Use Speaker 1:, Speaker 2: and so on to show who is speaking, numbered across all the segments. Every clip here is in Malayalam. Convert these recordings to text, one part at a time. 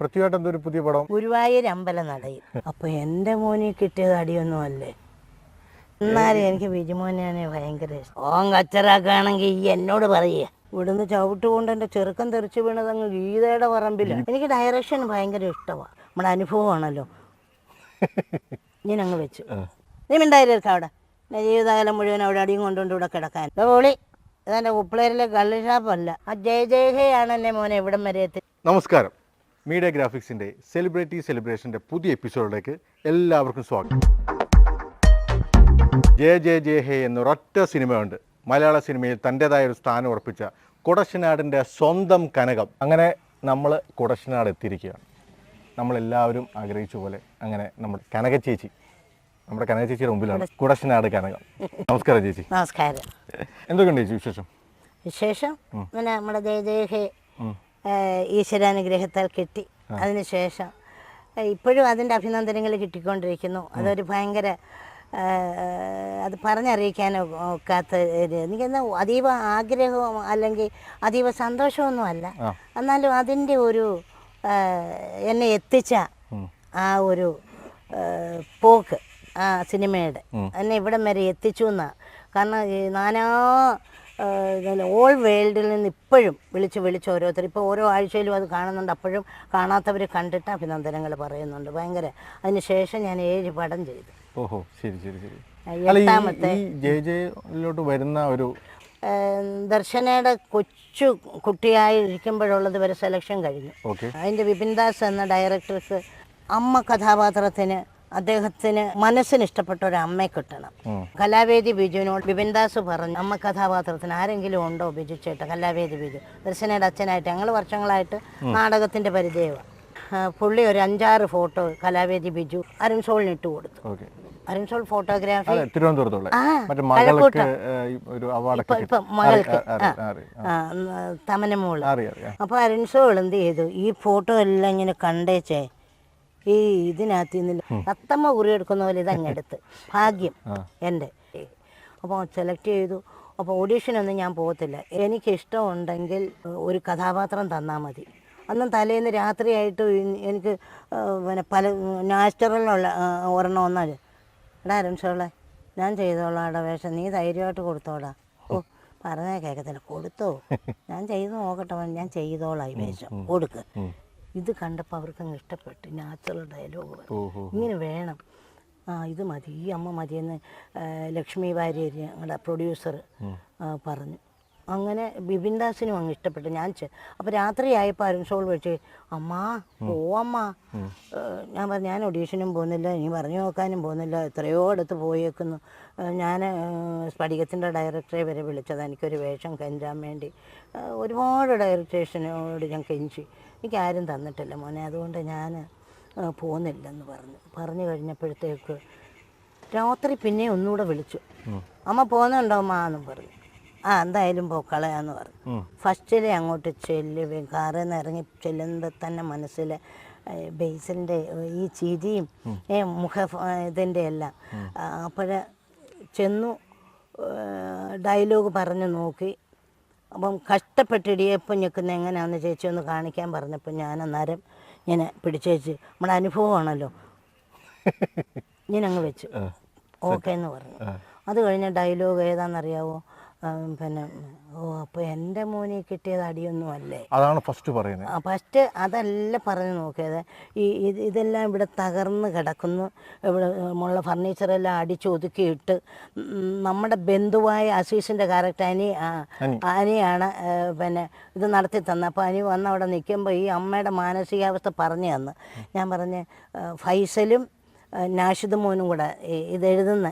Speaker 1: പൃഥ്വിയായിട്ട് എന്തൊരു പുതിയ പടം.
Speaker 2: ഗുരുവായൂർ അമ്പലം നടയിൽ അപ്പൊ എന്റെ മോനെ കിട്ടിയത് അടിയൊന്നും അല്ലേ എന്നാലും എനിക്ക് ബിജുമോനെയാണ് ഭയങ്കര ഇഷ്ടം. ഓൻ കച്ചറാക്കുകയാണെങ്കിൽ ഈ എന്നോട് പറയുക. ഇവിടുന്ന് ചവിട്ടുകൊണ്ട് എന്റെ എന്റെ ചെറുക്കം തെറിച്ച് വീണത് അങ്ങ് ഗീതയുടെ പറമ്പിലാണ് എനിക്ക് ഡയറക്ഷൻ ഭയങ്കര ഇഷ്ടമാണ് നമ്മുടെ അനുഭവമാണല്ലോ. ഞാൻ അങ്ങ് വെച്ചു നീ മിണ്ടായിരിക്കാം അവിടെ എന്റെ ജീവിതകാലം മുഴുവൻ അവിടെ അടിയും കൊണ്ടുകൊണ്ട് ഇവിടെ കിടക്കാൻ. ഓളി പോളി ഇതെന്റെ ഉപ്പിളേരിലെ കള്ള് ഷാപ്പല്ല. ആ ജയ ജയഹയാണ് എന്നെ മോനെ ഇവിടം വരെ എത്തി.
Speaker 1: നമസ്കാരം. മീഡിയ ഗ്രാഫിക്സിന്റെ സെലിബ്രിറ്റി സെലിബ്രേഷന്റെ പുതിയ എപ്പിസോഡിലേക്ക് എല്ലാവർക്കും സ്വാഗതം. ജയ ജയ ജയ ഹേ എന്നൊരൊറ്റ സിനിമയുണ്ട്. മലയാള സിനിമയിൽ തന്റേതായ ഒരു സ്ഥാനം ഉറപ്പിച്ച കുടശനാടിന്റെ സ്വന്തം കനകം. അങ്ങനെ നമ്മൾ കുടശനാട് എത്തിയിരിക്കുകയാണ്. നമ്മളെല്ലാവരും ആഗ്രഹിച്ച പോലെ അങ്ങനെ നമ്മുടെ കനക ചേച്ചി നമ്മുടെ കനക ചേച്ചിയുടെ മുമ്പിലാണ് കുടശനാട് കനകം. നമസ്കാരം ചേച്ചി.
Speaker 2: നമസ്കാരം.
Speaker 1: എന്തൊക്കെയുണ്ട് ചേച്ചി വിശേഷം?
Speaker 2: വിശേഷം? പിന്നെ നമ്മുടെ ജയ ജയ ഹേ. ഈശ്വരാനുഗ്രഹത്താൽ കിട്ടി. അതിനുശേഷം ഇപ്പോഴും അതിന്റെ അഭിനന്ദനങ്ങൾ കിട്ടിക്കൊണ്ടിരിക്കുന്നു. അതൊരു ഭയങ്കര അത് പറഞ്ഞറിയിക്കാനോ ഒക്കാത്ത എനിക്കെന്താ അതീവ ആഗ്രഹവും അല്ലെങ്കിൽ അതീവ സന്തോഷമൊന്നും
Speaker 1: അല്ല.
Speaker 2: എന്നാലും അതിന്റെ ഒരു എന്നെ എത്തിച്ച ആ ഒരു പോക്ക് ആ സിനിമയുടെ എന്നെ ഇവിടം വരെ എത്തിച്ചു എന്നാണ് കാരണം ഈ നാനാ ഓൾ വേൾഡിൽ നിന്ന് ഇപ്പോഴും വിളിച്ച് വിളിച്ച് ഓരോരുത്തർ. ഇപ്പോൾ ഓരോ ആഴ്ചയിലും അത് കാണുന്നുണ്ട്. അപ്പോഴും കാണാത്തവർ കണ്ടിട്ട് അഭിനന്ദനങ്ങൾ പറയുന്നുണ്ട്. ഭയങ്കര. അതിന് ശേഷം ഞാൻ ഏഴ് പടം ചെയ്തു.
Speaker 1: ഓഹോ ശരി ശരി ശരി.
Speaker 2: എട്ടാമത്തെ.
Speaker 1: വരുന്ന ഒരു
Speaker 2: ദർശനയുടെ കൊച്ചു കുട്ടിയായിരിക്കുമ്പോഴുള്ളത് വരെ സെലക്ഷൻ കഴിഞ്ഞു.
Speaker 1: ഓക്കെ
Speaker 2: അതിന്റെ വിപിൻദാസ് എന്ന ഡയറക്ടർക്ക് അമ്മ കഥാപാത്രത്തിന് അദ്ദേഹത്തിന് മനസ്സിന് ഇഷ്ടപ്പെട്ട ഒരു അമ്മയെ കിട്ടണം. കലാവേദി ബിജുവിനോട് ബിപിൻദാസ് പറഞ്ഞു അമ്മ കഥാപാത്രത്തിന് ആരെങ്കിലും ഉണ്ടോ ബിജു ചേട്ടൻ? കലാവേദി ബിജു ദർശനയുടെ അച്ഛനായിട്ട് ഞങ്ങൾ വർഷങ്ങളായിട്ട് നാടകത്തിന്റെ പരിചയമാണ് പുള്ളി ഒരു അഞ്ചാറ് ഫോട്ടോ കലാവേദി ബിജു അരുൺ സോളിന് ഇട്ട് കൊടുത്തു. Arun soul photography.
Speaker 1: മകൾക്ക് തമനമോൾ. അപ്പൊ
Speaker 2: അരുൺ അരുൺസോൾ എന്ത് ചെയ്തു? ഈ ഫോട്ടോ എല്ലാം ഇങ്ങനെ കണ്ടേച്ചേ ഈ ഇതിനകത്ത് നിന്നില്ല തത്തമ്മ കുറിയെടുക്കുന്ന പോലെ അങ്ങെടുത്ത് ഭാഗ്യം എന്റെ. അപ്പോൾ സെലക്ട് ചെയ്തു. അപ്പോൾ ഓഡീഷനൊന്നും ഞാൻ പോകത്തില്ല. എനിക്ക് ഇഷ്ടമുണ്ടെങ്കിൽ ഒരു കഥാപാത്രം തന്നാൽ മതി. അന്നും തലേന്ന് രാത്രിയായിട്ട് എനിക്ക് പിന്നെ പല നാച്ചുറലുള്ള ഒരെണ്ണം ഒന്നാൽ എടാ അരുൺസോളെ ഞാൻ ചെയ്തോളാം എടാ വേഷം. നീ ധൈര്യമായിട്ട് കൊടുത്തോടാ. ഓ പറഞ്ഞാൽ കേൾക്കത്തില്ല കൊടുത്തോ. ഞാൻ ചെയ്ത് നോക്കട്ടെ ഞാൻ ചെയ്തോളാം ഈ വേഷം. കൊടുക്ക്. ഇത് കണ്ടപ്പോൾ അവർക്ക് അങ്ങ് ഇഷ്ടപ്പെട്ടു നാച്ചുറൽ ഡയലോഗ് ഇങ്ങനെ വേണം. ആ ഇത് മതി. ഈ അമ്മ മതിയെന്ന് എന്ന് ലക്ഷ്മി വാര്യർ ഞങ്ങളുടെ പ്രൊഡ്യൂസർ പറഞ്ഞു. അങ്ങനെ ബിബിൻ ദാസിനും അങ്ങ് ഇഷ്ടപ്പെട്ടു. ഞാൻ അപ്പോൾ രാത്രിയായപ്പോൾ അരുൺ സോൾ വെച്ച് അമ്മ പോവമ്മ അമ്മ. ഞാൻ പറഞ്ഞു ഞാൻ ഒഡീഷനും പോകുന്നില്ല. ഇനി പറഞ്ഞു നോക്കാനും പോകുന്നില്ല. എത്രയോ അടുത്ത് പോയേക്കുന്നു. ഞാൻ സ്പടികത്തിന്റെ സ്ഫടികത്തിന്റെ ഡയറക്ടറെ വരെ വിളിച്ചത്. എനിക്കൊരു വേഷം കെഞ്ചാൻ വേണ്ടി. ഒരുപാട് ഡയറക്ടേഷനോട് ഞാൻ കെഞ്ചി. എനിക്ക് ആരും തന്നിട്ടില്ല മോനെ. അതുകൊണ്ട് ഞാൻ പോകുന്നില്ലെന്ന് പറഞ്ഞു. പറഞ്ഞു കഴിഞ്ഞപ്പോഴത്തേക്ക് രാത്രി പിന്നെ ഒന്നുകൂടെ വിളിച്ചു. അമ്മ പോകുന്നുണ്ടോ അമ്മ എന്നും പറഞ്ഞു. ആ എന്തായാലും പോക്കളയാന്ന് പറഞ്ഞു. ഫസ്റ്റിലെ അങ്ങോട്ട് ചെല്ലുകയും കാറിൽ നിന്ന് ഇറങ്ങി ചെല്ലുമ്പോൾ തന്നെ മനസ്സിൽ ബേസിന്റെ ഈ ചിരിയും മുഖ ഇതിന്റെ എല്ലാം. അപ്പോൾ ചെന്നു ഡയലോഗ് പറഞ്ഞു നോക്കി. അപ്പം കഷ്ടപ്പെട്ട് ഇടിയപ്പം ഞെക്കുന്ന എങ്ങനെയാണെന്ന് ചേച്ചി ഒന്ന് കാണിക്കാൻ പറഞ്ഞപ്പോൾ ഞാൻ അന്നേരം ഇങ്ങനെ പിടിച്ചേച്ച് നമ്മുടെ അനുഭവമാണല്ലോ. ഞാൻ അങ്ങ് വെച്ചു. ഓക്കെ എന്ന് പറഞ്ഞു. അത് കഴിഞ്ഞ ഡയലോഗ് ഏതാണെന്നറിയാവോ പിന്നെ ഓ അപ്പോൾ എന്റെ മോനെ കിട്ടിയത് അടിയൊന്നും അല്ലേ
Speaker 1: അതാണ് ഫസ്റ്റ് പറയുന്നത്.
Speaker 2: ഫസ്റ്റ് അതല്ല പറഞ്ഞു നോക്കിയത്. ഈ ഇത് ഇതെല്ലാം ഇവിടെ തകർന്ന് കിടക്കുന്നു. ഇവിടെ ഉള്ള ഫർണിച്ചറെല്ലാം അടിച്ചൊതുക്കിയിട്ട് നമ്മുടെ ബന്ധുവായ അസീസിന്റെ ക്യാരക്ടർ അനി അനിയാണ് പിന്നെ ഇത് നടത്തി തന്നെ അപ്പോൾ അനി വന്ന് അവിടെ നിൽക്കുമ്പോൾ ഈ അമ്മയുടെ മാനസികാവസ്ഥ പറഞ്ഞു തന്ന്. ഞാൻ പറഞ്ഞ് ഫൈസലും നാഷിദ് മോനും കൂടെ ഇത് എഴുതുന്ന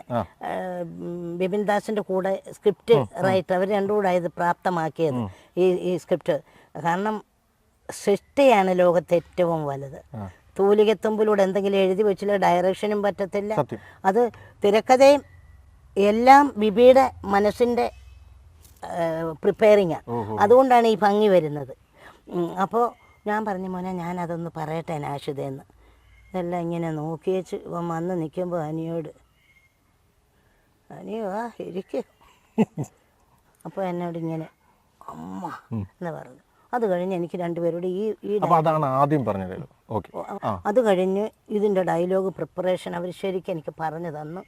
Speaker 2: ബിപിൻ ദാസിന്റെ കൂടെ സ്ക്രിപ്റ്റ് റൈറ്റർ അവർ രണ്ടും കൂടെ ഇത് പ്രാപ്തമാക്കിയത് ഈ ഈ സ്ക്രിപ്റ്റ്. കാരണം സൃഷ്ടിയാണ് ലോകത്തെ ഏറ്റവും വലുത്. തൂലികത്തുമ്പിലൂടെ എന്തെങ്കിലും എഴുതി വെച്ചില്ല ഡയറക്ഷനും പറ്റത്തില്ല. അത് തിരക്കഥയും എല്ലാം ബിബിയുടെ മനസ്സിന്റെ പ്രിപ്പയറിങ്ങാണ് അതുകൊണ്ടാണ് ഈ ഭംഗി വരുന്നത്. അപ്പോൾ ഞാൻ പറഞ്ഞു മോനെ ഞാൻ അതൊന്ന് പറയട്ടെ നാഷിതെന്ന് ഇതെല്ലാം ഇങ്ങനെ നോക്കിയേച്ച് ഇവൻ വന്ന് നിൽക്കുമ്പോൾ അനിയോട് അനിയോ ആ ഇരിക്കും. അപ്പോൾ എന്നോട് ഇങ്ങനെ അമ്മ എന്ന് പറഞ്ഞു. അത് കഴിഞ്ഞ് എനിക്ക് രണ്ടുപേരോട് ഈ ഈ
Speaker 1: അതാണ് ആദ്യം പറഞ്ഞത്.
Speaker 2: അത് കഴിഞ്ഞ് ഇതിന്റെ ഡയലോഗ് പ്രിപ്പറേഷൻ അവർ ശരിക്കും എനിക്ക് പറഞ്ഞു തന്നു.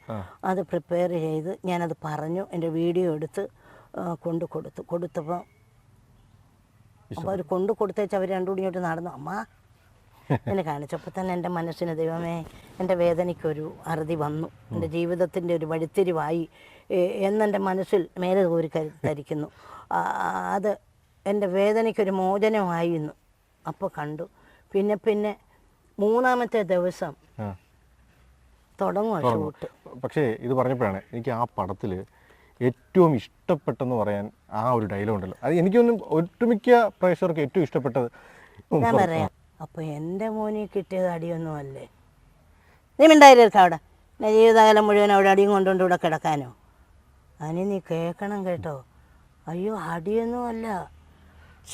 Speaker 2: അത് പ്രിപ്പയർ ചെയ്ത് ഞാനത് പറഞ്ഞു എന്റെ വീഡിയോ എടുത്ത് കൊണ്ടു കൊടുത്തു. കൊടുത്തപ്പോൾ അപ്പോൾ അവർ കൊണ്ടു കൊടുത്തേച്ച് അവർ രണ്ടു കൂടി ഇങ്ങോട്ട് നടന്നു. അമ്മ എന്നെ കാണിച്ചപ്പോൾ തന്നെ എന്റെ മനസ്സിന് ദൈവമേ എന്റെ വേദനയ്ക്കൊരു അറുതി വന്നു. എന്റെ ജീവിതത്തിന്റെ ഒരു വഴിത്തിരിവായി എന്നെന്റെ മനസ്സിൽ മേലെ കോരി ധരിക്കുന്നു. അത് എന്റെ വേദനയ്ക്കൊരു മോചനമായി ഇന്ന് അപ്പോൾ കണ്ടു. പിന്നെ പിന്നെ മൂന്നാമത്തെ ദിവസം തുടങ്ങും ഷൂട്ട്.
Speaker 1: പക്ഷേ ഇത് പറഞ്ഞപ്പോഴാണ് എനിക്ക് ആ പടത്തിൽ ഏറ്റവും ഇഷ്ടപ്പെട്ടെന്ന് പറയാൻ ആ ഒരു ഡയലോഗ് ഉണ്ടല്ലോ. അത് എനിക്കൊന്നും ഒട്ടുമിക്ക പ്രേക്ഷകർക്ക് ഏറ്റവും ഇഷ്ടപ്പെട്ടത്
Speaker 2: ഞാൻ പറയാം. അപ്പോൾ എന്റെ മോനെ കിട്ടിയത് അടിയൊന്നും അല്ലേ? നീ മിണ്ടായിരിക്കും അവിടെ? എന്റെ ജീവിതകാലം മുഴുവൻ അവിടെ അടിയും കൊണ്ടുകൊണ്ട് ഇവിടെ കിടക്കാനോ? അതിന് നീ കേൾക്കണം കേട്ടോ. അയ്യോ അടിയൊന്നും അല്ല.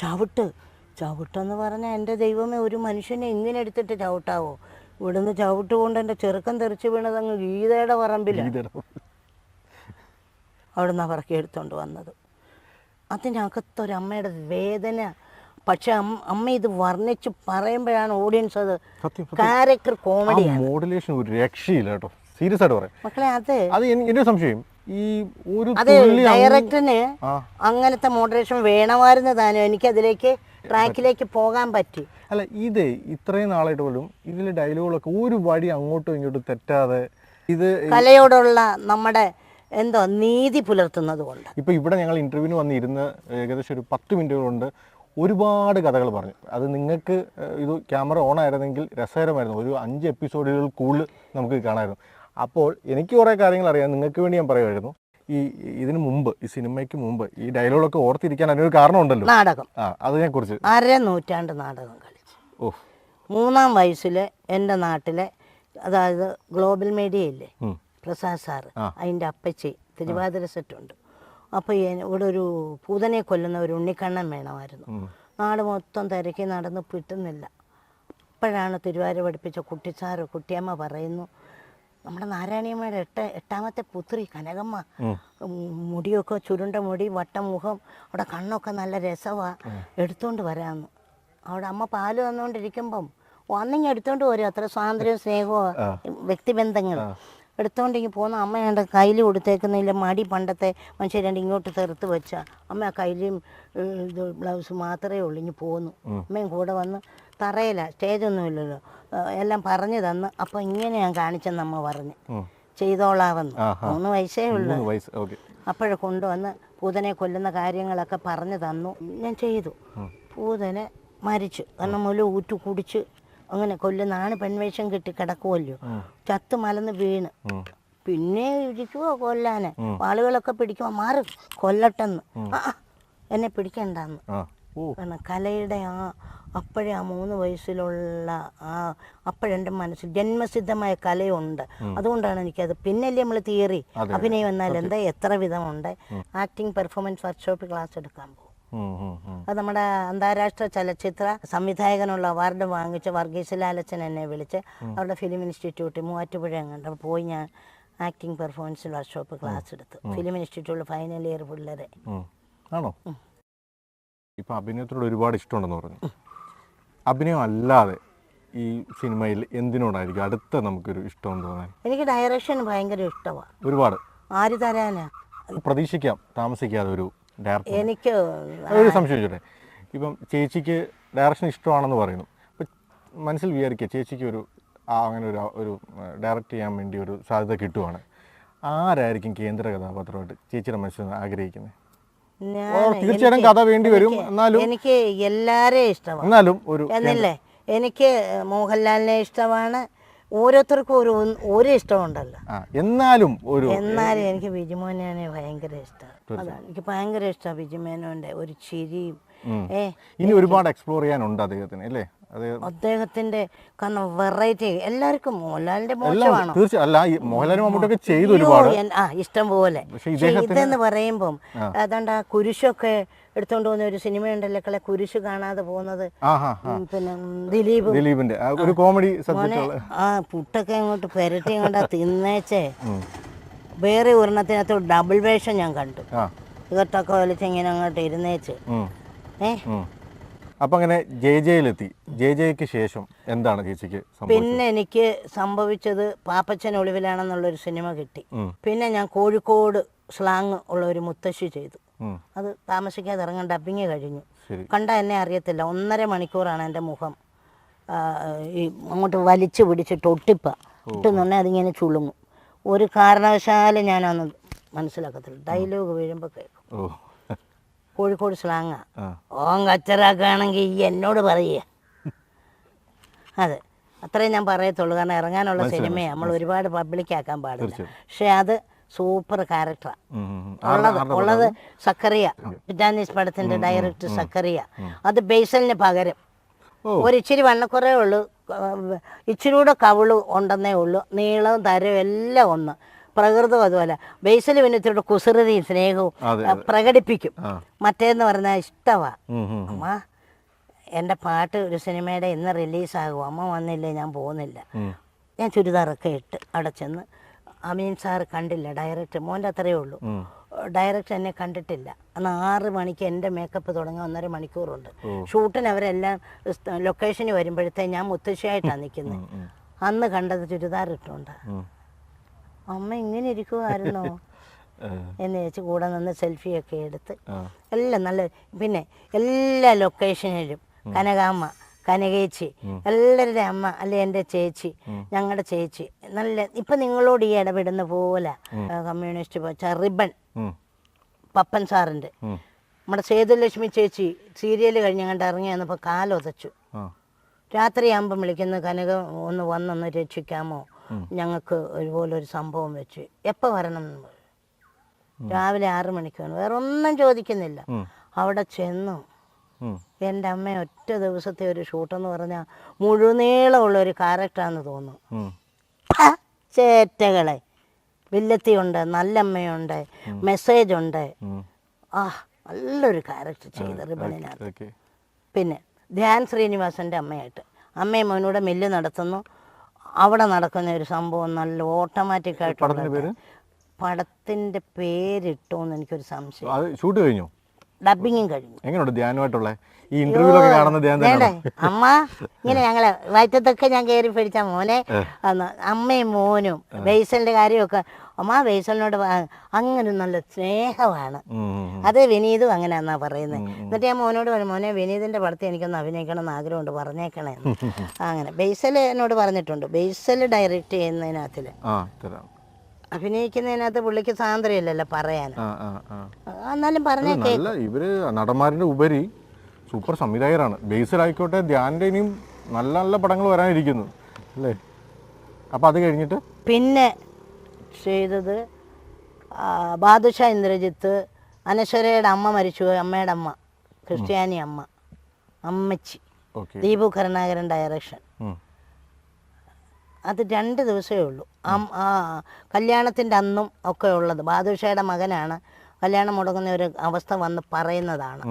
Speaker 2: ചവിട്ട്. ചവിട്ടെന്ന് പറഞ്ഞാൽ എന്റെ ദൈവമേ ഒരു മനുഷ്യനെ ഇങ്ങനെ എടുത്തിട്ട് ചവിട്ടാവോ? ഇവിടുന്ന് ചവിട്ട് കൊണ്ട് എന്റെ ചെറുക്കം തെറിച്ച് വീണത് അങ്ങ് ഗീതയുടെ പറമ്പിലാണ്
Speaker 1: അവിടെ
Speaker 2: അവിടുന്ന് പറക്കി എടുത്തുകൊണ്ട് വന്നത്. അതിനകത്തൊരമ്മയുടെ വേദന പക്ഷെ അമ്മ ഇത് വർണിച്ച് പറയുമ്പോഴാണ് ഓഡിയൻസ് അത്. ക്യാരക്ടർ കോമഡി
Speaker 1: മോഡുലേഷൻ ഒരു രക്ഷയില്ല കേട്ടോ. സീരിയസ് ആയിട്ട് പറയാം.
Speaker 2: മക്കളെ അത്
Speaker 1: അത് എന്റെ സംശയം. ഈ ഒരു
Speaker 2: അത് ഡയറക്ടറിന് അങ്ങനത്തെ മോഡറേഷൻ വേണമായിരുന്നു താനും. എനിക്കതിലേക്ക് ട്രാക്കിലേക്ക് പോകാൻ പറ്റി.
Speaker 1: അല്ല ഇത് ഇത്രയും നാളായിട്ട് പോലും ഇതിലെ ഡയലോഗുകളൊക്കെ ഒരു വഴി അങ്ങോട്ടും ഇങ്ങോട്ടും തെറ്റാതെ ഇത്
Speaker 2: കലയോടുള്ള നമ്മുടെ എന്തോ നീതി പുലർത്തുന്നത് കൊണ്ട്.
Speaker 1: ഇപ്പൊ ഇവിടെ ഞങ്ങൾ ഇന്റർവ്യൂവിന് വന്നിരുന്ന് ഏകദേശം ഒരു പത്ത് മിനിറ്റുകൾ കൊണ്ട് ഒരുപാട് കഥകൾ പറഞ്ഞു. അത് നിങ്ങൾക്ക് ഇത് ക്യാമറ ഓൺ ആയിരുന്നെങ്കിൽ രസകരമായിരുന്നു. ഒരു അഞ്ച് എപ്പിസോഡുകൾ കൂടുതൽ നമുക്ക് കാണാമായിരുന്നു. അപ്പോൾ എനിക്ക് കുറേ കാര്യങ്ങൾ അറിയാം നിങ്ങൾക്ക് വേണ്ടി ഞാൻ പറയുമായിരുന്നു. ഈ ഇതിനു മുമ്പ് ഈ സിനിമയ്ക്ക് മുമ്പ് ഈ ഡയലോഗൊക്കെ ഓർത്തിരിക്കാൻ അതിനൊരു കാരണമുണ്ടല്ലോ.
Speaker 2: നാടകം.
Speaker 1: ആ അതിനെ കുറിച്ച്.
Speaker 2: അര നൂറ്റാണ്ട് നാടകം കളിച്ചു.
Speaker 1: ഓ
Speaker 2: മൂന്നാം വയസ്സിലെ എന്റെ നാട്ടിലെ അതായത് ഗ്ലോബൽ മീഡിയ ഇല്ലേ? പ്രസാദ് സാറ്. അതിന്റെ അപ്പച്ചി തിരുവാതിര സെറ്റുണ്ട്. അപ്പോൾ ഇവിടെ ഒരു പൂതനെ കൊല്ലുന്ന ഒരു ഉണ്ണിക്കണ്ണൻ വേണമായിരുന്നു. നാട് മൊത്തം തിരക്കി നടന്ന് കിട്ടുന്നില്ല അപ്പോഴാണ് തിരുവാര പഠിപ്പിച്ച കുട്ടിച്ചാറ് കുട്ടിയമ്മ പറയുന്നു നമ്മുടെ നാരായണിയമ്മയുടെ എട്ട് എട്ടാമത്തെ പുത്രി കനകമ്മ. മുടിയൊക്കെ ചുരുണ്ട മുടി വട്ടമുഖം അവിടെ കണ്ണൊക്കെ നല്ല രസമാണ് എടുത്തുകൊണ്ട് വരാമെന്ന് അവിടെ അമ്മ പാൽ തന്നുകൊണ്ടിരിക്കുമ്പം വന്നിങ്ങ് എടുത്തോണ്ട് വരും അത്ര സ്വാതന്ത്ര്യവും സ്നേഹവും വ്യക്തിബന്ധങ്ങൾ എടുത്തോണ്ടെങ്കിൽ പോകുന്ന അമ്മ എന്റെ കയ്യിൽ കൊടുത്തേക്കുന്നില്ല. മടി പണ്ടത്തെ മനുഷ്യരുണ്ട് ഇങ്ങോട്ട് തെറുത്ത് വെച്ച. അമ്മ ആ കയ്യിലും ഇത് ബ്ലൗസ് മാത്രമേ ഉള്ളൂ. ഇനി പോന്നു. അമ്മയും കൂടെ വന്ന് തറയില്ല സ്റ്റേജൊന്നുമില്ലല്ലോ എല്ലാം പറഞ്ഞു തന്ന്. അപ്പോൾ ഇങ്ങനെ ഞാൻ കാണിച്ചെന്ന് അമ്മ പറഞ്ഞ്. ചെയ്തോളാവെന്ന്. മൂന്ന് വയസ്സേ ഉള്ളൂ. അപ്പോഴെ കൊണ്ടുവന്ന് പൂതനെ കൊല്ലുന്ന കാര്യങ്ങളൊക്കെ പറഞ്ഞു തന്നു. ഞാൻ ചെയ്തു. പൂതനെ മരിച്ചു. കാരണം മുല ഊറ്റു കുടിച്ച് അങ്ങനെ കൊല്ലുന്നാണ് പെൺവേഷം കിട്ടി കിടക്കുമല്ലോ ചത്ത് മലന്ന് വീണ്. പിന്നെ ഇരിക്കുവോ കൊല്ലാന്? ആളുകളൊക്കെ പിടിക്കുമോ മാറി. കൊല്ലട്ടെന്ന്. എന്നെ പിടിക്കണ്ടെന്ന്. കാരണം കലയുടെ ആ അപ്പോഴേ ആ മൂന്ന് വയസ്സിലുള്ള ആ അപ്പോഴെന്റെ മനസ്സിൽ ജന്മസിദ്ധമായ കലയുണ്ട്. അതുകൊണ്ടാണ് എനിക്കത് പിന്നല്ലേ നമ്മൾ തിയറി. അഭിനയം എന്നാൽ എന്താ എത്ര വിധമുണ്ട്? ആക്ടിങ് പെർഫോമൻസ് വർക്ക്ഷോപ്പ് ക്ലാസ് എടുക്കാൻ പോകും. അത് നമ്മുടെ അന്താരാഷ്ട്ര ചലച്ചിത്ര സംവിധായകനുള്ള അവാർഡ് വാങ്ങിച്ച് വർഗീസ് ലാലച്ചൻ എന്നെ വിളിച്ച് അവരുടെ ഫിലിം ഇൻസ്റ്റിറ്റ്യൂട്ടിൽ മൂവാറ്റുപുഴ എങ്ങാണ്ട് പോയി ഞാൻ ആക്ടിങ് പെർഫോമൻസ് വർക്ക്ഷോപ്പ് ക്ലാസ് എടുത്തു. ഫിലിം ഇൻസ്റ്റിറ്റ്യൂട്ടിൽ ഫൈനൽ ഇയർ പിള്ളേരെ.
Speaker 1: ആണോ? ഇപ്പൊ അഭിനയത്തിനോട് ഒരുപാട് ഇഷ്ടമുണ്ടെന്ന് പറഞ്ഞു. അഭിനയം അല്ലാതെ ഈ സിനിമയിൽ എന്തിനോടായിരിക്കും അടുത്ത നമുക്കൊരു ഇഷ്ടം തോന്നാൻ?
Speaker 2: എനിക്ക് ഡയറക്ഷൻ ഭയങ്കര ഇഷ്ടമാണ്
Speaker 1: ഒരുപാട്.
Speaker 2: ആര് തരാനാ?
Speaker 1: പ്രതീക്ഷിക്കാം താമസിക്കാതെ ഒരു ഡയറക്ടർ
Speaker 2: എനിക്ക്
Speaker 1: ഒരു സംശയം ഇപ്പം ചേച്ചിക്ക് ഡയറക്ഷൻ ഇഷ്ടമാണെന്ന് പറയുന്നു. അപ്പം മനസ്സിൽ വിചാരിക്കുക ചേച്ചിക്ക് ഒരു അങ്ങനെ ഒരു ഒരു ഡയറക്റ്റ് ചെയ്യാൻ വേണ്ടി ഒരു സാധ്യത കിട്ടുവാണ്. ആരായിരിക്കും കേന്ദ്ര കഥാപാത്രമായിട്ട് ചേച്ചിയുടെ മനസ്സിൽ ആഗ്രഹിക്കുന്നത്? തീർച്ചയായിട്ടും കഥ വേണ്ടി വരും. എന്നാലും
Speaker 2: എനിക്ക് എല്ലാരെയും ഇഷ്ടമാണ്.
Speaker 1: എന്നാലും ഒരു
Speaker 2: എന്നല്ലേ? എനിക്ക് മോഹൻലാലിനെ ഇഷ്ടമാണ്. ഓരോരുത്തർക്കും ഒരു ഒരു ഇഷ്ടമുണ്ടല്ലോ.
Speaker 1: എന്നാലും ഒരു
Speaker 2: എന്നാലും എനിക്ക് ബിജുമോനെയാണ് ഭയങ്കര ഇഷ്ടമാണ് അതാണ്. എനിക്ക് ഭയങ്കര ഇഷ്ടമാണ് ബിജുമേനോന്റെ ഒരു ചിരിയും. ഏ
Speaker 1: ഇനി ഒരുപാട് എക്സ്പ്ലോർ ചെയ്യാനുണ്ട് അദ്ദേഹത്തിന് അല്ലേ?
Speaker 2: അദ്ദേഹത്തിന്റെ കാരണം വെറൈറ്റി എല്ലാവർക്കും മോഹൻലാലിന്റെ
Speaker 1: എല്ലാം തീർച്ചയായും മോഹൻലാലും മമ്മൂട്ടിയൊക്കെ ചെയ്തു ഒരുപാട്.
Speaker 2: ആ ഇഷ്ടം പോലെ. ഇതെന്ന് പറയുമ്പം അതുകൊണ്ട് ആ കുരിശൊക്കെ എടുത്തോണ്ട് പോകുന്ന ഒരു സിനിമ ഉണ്ടല്ലോ കളെ കുരിശ് കാണാതെ പോകുന്നത്. പിന്നെ ദിലീപ്.
Speaker 1: ദിലീപിന്റെ. ഒരു കോമഡി
Speaker 2: ആ പുട്ടൊക്കെ അങ്ങോട്ട് പെരട്ടി അങ്ങോട്ട് തിന്നേച്ചേ. വേറെ ഒരെണ്ണത്തിനകത്ത് ഡബിൾ വേഷം ഞാൻ കണ്ടു.
Speaker 1: ഇവട്ടൊക്കെ
Speaker 2: ഇതൊക്കെ വലിച്ച് ഇങ്ങനെ അങ്ങോട്ട് ഇരുന്നേച്ച്. ഏ.
Speaker 1: അപ്പൊ അങ്ങനെ ജെ ജെയിലെത്തി ജെ ജെക്ക് ശേഷം എന്താണ് ചേച്ചിക്ക്
Speaker 2: പിന്നെ എനിക്ക് സംഭവിച്ചത് പാപ്പച്ചൻ ഒളിവിലാണെന്നുള്ളൊരു സിനിമ കിട്ടി. പിന്നെ ഞാൻ കോഴിക്കോട് സ്ലാങ് ഉള്ള ഒരു മുത്തശ്ശി ചെയ്തു. അത് താമസിക്കാതെ ഇറങ്ങാൻ ഡബിങ് കഴിഞ്ഞു. കണ്ട എന്നെ അറിയത്തില്ല. ഒന്നര മണിക്കൂറാണ് എന്റെ മുഖം. ഈ അങ്ങോട്ട് വലിച്ചു പിടിച്ചിട്ട് ഒട്ടിപ്പ. ഒട്ടെന്നുണ്ടെങ്കിൽ അതിങ്ങനെ ചുളുങ്ങും. ഒരു കാരണവശാലും ഞാനന്ന് മനസ്സിലാക്കത്തില്ല. ഡയലോഗ് വീഴുമ്പോൾ കേൾക്കും. കോഴിക്കോട് സ്ലാങ്ങ ഓൻ കച്ചറാക്കുകയാണെങ്കിൽ ഈ എന്നോട് പറയുക. അതെ. അത്രയും ഞാൻ പറയത്തുള്ളൂ. കാരണം ഇറങ്ങാനുള്ള സിനിമയെ നമ്മൾ ഒരുപാട് പബ്ലിക്കാക്കാൻ പാടില്ല. പക്ഷെ അത് സൂപ്പർ ക്യാരക്ടറാണ്. ഉള്ളത് ഉള്ളത് സക്കറിയ. പിറ്റാനീസ് പടത്തിന്റെ ഡയറക്ടർ സക്കറിയ. അത് ബേസലിന് പകരം. ഒരു ഇച്ചിരി വണ്ണക്കുറേ ഉള്ളൂ. ഏഹ് ഇച്ചിരി കൂടെ കവിൾ ഉണ്ടെന്നേ ഉള്ളൂ. നീളവും തരവും എല്ലാം ഒന്ന്. പ്രകൃതവും അതുപോലെ. ബേസൽ പിന്നെ ഇത്തിരി കുസൃതിയും സ്നേഹവും പ്രകടിപ്പിക്കും. മറ്റേന്ന് പറഞ്ഞാൽ
Speaker 1: ഉം.
Speaker 2: അമ്മ എന്റെ പാട്ട് ഒരു സിനിമയുടെ ഇന്ന് റിലീസാകും. അമ്മ വന്നില്ലേ ഞാൻ പോകുന്നില്ല. ഞാൻ ചുരിദാറൊക്കെ ഇട്ട് അവിടെ ചെന്ന് അമീൻ സാർ കണ്ടില്ല ഡയറക്റ്റ് മോന്റെ അത്രയേ ഉള്ളൂ.
Speaker 1: ഉം.
Speaker 2: ഡയറക്ടർ എന്നെ കണ്ടിട്ടില്ല. അന്ന് ആറ് മണിക്ക് എന്റെ മേക്കപ്പ് തുടങ്ങി ഒന്നര മണിക്കൂറുണ്ട്. ഷൂട്ടിന് അവരെല്ലാം ലൊക്കേഷന് വരുമ്പോഴത്തേ ഞാൻ മുത്തശ്ശിയായിട്ടാണ് നിൽക്കുന്നത് അന്ന് കണ്ടത് ചുരിദാർ ഇട്ടുകൊണ്ട് അമ്മ ഇങ്ങനെ ഇരിക്കുമായിരുന്നോ എന്ന് വെച്ച് കൂടെ നിന്ന് സെൽഫിയൊക്കെ എടുത്ത് എല്ലാം നല്ല പിന്നെ എല്ലാ ലൊക്കേഷനിലും കനകാമ്മ കനകേച്ചി. എല്ലാവരുടെ അമ്മ അല്ലെ എന്റെ ചേച്ചി ഞങ്ങളുടെ ചേച്ചി. നല്ല ഇപ്പൊ നിങ്ങളോട് ഈ ഇടപെടുന്ന പോലെ കമ്മ്യൂണിസ്റ്റ് പോച്ച റിബൺ പപ്പൻ സാറിന്റെ.
Speaker 1: ഉം.
Speaker 2: നമ്മുടെ സേതുലക്ഷ്മി ചേച്ചി സീരിയൽ കഴിഞ്ഞ് കണ്ട് ഇറങ്ങി വന്നപ്പോൾ കാലൊതച്ചു. രാത്രിയാകുമ്പം വിളിക്കുന്ന കനക ഒന്ന് വന്നൊന്ന് രക്ഷിക്കാമോ? ഞങ്ങൾക്ക് ഒരുപോലെ ഒരു സംഭവം വെച്ച്. എപ്പോൾ വരണം. രാവിലെ ആറു മണിക്കാണ് വേറെ ഒന്നും ചോദിക്കുന്നില്ല. അവിടെ ചെന്നു. എന്റെ അമ്മ ഒറ്റ ദിവസത്തെ ഒരു ഷൂട്ടെന്ന് പറഞ്ഞാൽ മുഴുനീളമുള്ള ഒരു ക്യാരക്ടറാന്ന് തോന്നുന്നു ചേറ്റകളെ. വില്ലത്തിയുണ്ട് നല്ലമ്മയുണ്ട് മെസ്സേജ് ഉണ്ട് ആ നല്ലൊരു ക്യാരക്ടർ ചെയ്ത് റിബണിനകത്ത്. പിന്നെ ധ്യാൻ ശ്രീനിവാസന്റെ അമ്മയായിട്ട്. അമ്മയും മോനൂടെ മില്ല് നടത്തുന്നു. അവിടെ നടക്കുന്ന ഒരു സംഭവം നല്ല ഓട്ടോമാറ്റിക്? ആയിട്ടുള്ള പടത്തിന്റെ പേരിട്ടോന്ന് എനിക്കൊരു സംശയം.
Speaker 1: ഷൂട്ട് കഴിഞ്ഞു?
Speaker 2: ഡബിങ്ങും കഴിഞ്ഞു.
Speaker 1: എങ്ങനെയുണ്ട് ധ്യാനമായിട്ടുള്ള ഈ ഇന്റർവ്യൂലൊക്കെ കാണുന്ന ധ്യാനം
Speaker 2: വേണ്ടേ? അമ്മ ഇങ്ങനെ ഞങ്ങളെ വയറ്റത്തൊക്കെ ഞാൻ കയറി പിടിച്ച മോനെ അമ്മയും മോനും ബേസലിന്റെ കാര്യമൊക്കെ അമ്മ ബേസലിനോട് അങ്ങനെ നല്ല സ്നേഹമാണ്. അത് വിനീതും അങ്ങനെയാന്നാ പറയുന്നത് എന്നിട്ട് ഞാൻ മോനോട് പറഞ്ഞു മോനെ വിനീതിന്റെ പടത്തിൽ എനിക്കൊന്ന് അഭിനയിക്കണം എന്ന് ആഗ്രഹമുണ്ട് പറഞ്ഞേക്കണേ എന്ന്." അങ്ങനെ ബേസൽ എന്നോട് പറഞ്ഞിട്ടുണ്ട്. ബേസൽ ഡയറക്റ്റ്
Speaker 1: തരാം.
Speaker 2: അഭിനയിക്കുന്നതിനകത്ത് പുള്ളിക്ക് സ്വാതന്ത്ര്യമില്ലല്ലോ പറയാൻ. എന്നാലും പറഞ്ഞേക്കേ.
Speaker 1: ഇവർ നടന്മാരുടെ ഉപരി സൂപ്പർ സംവിധായകരാണ്. ബേസിലായിക്കോട്ടെ ധ്യാനിന്റെ ഇനിയും നല്ല നല്ല പടങ്ങൾ വരാനിരിക്കുന്നു. അല്ലേ? അപ്പൊ അത് കഴിഞ്ഞിട്ട്?
Speaker 2: പിന്നെ ചെയ്തത് ബാദുഷ ഇന്ദ്രജിത്ത് അനശ്വരയുടെ അമ്മ മരിച്ചു അമ്മയുടെ അമ്മ ക്രിസ്ത്യാനി അമ്മ അമ്മച്ചി. ദീപു കരുണാകരൻ ഡയറക്ഷൻ അത് രണ്ട് ദിവസമേ ഉള്ളൂ. ആ കല്യാണത്തിന്റെ അന്നും ഒക്കെ ഉള്ളത്. ബാദുഷയുടെ മകനാണ്. കല്യാണം മുടങ്ങുന്ന ഒരു അവസ്ഥ വന്ന് പറയുന്നതാണ്.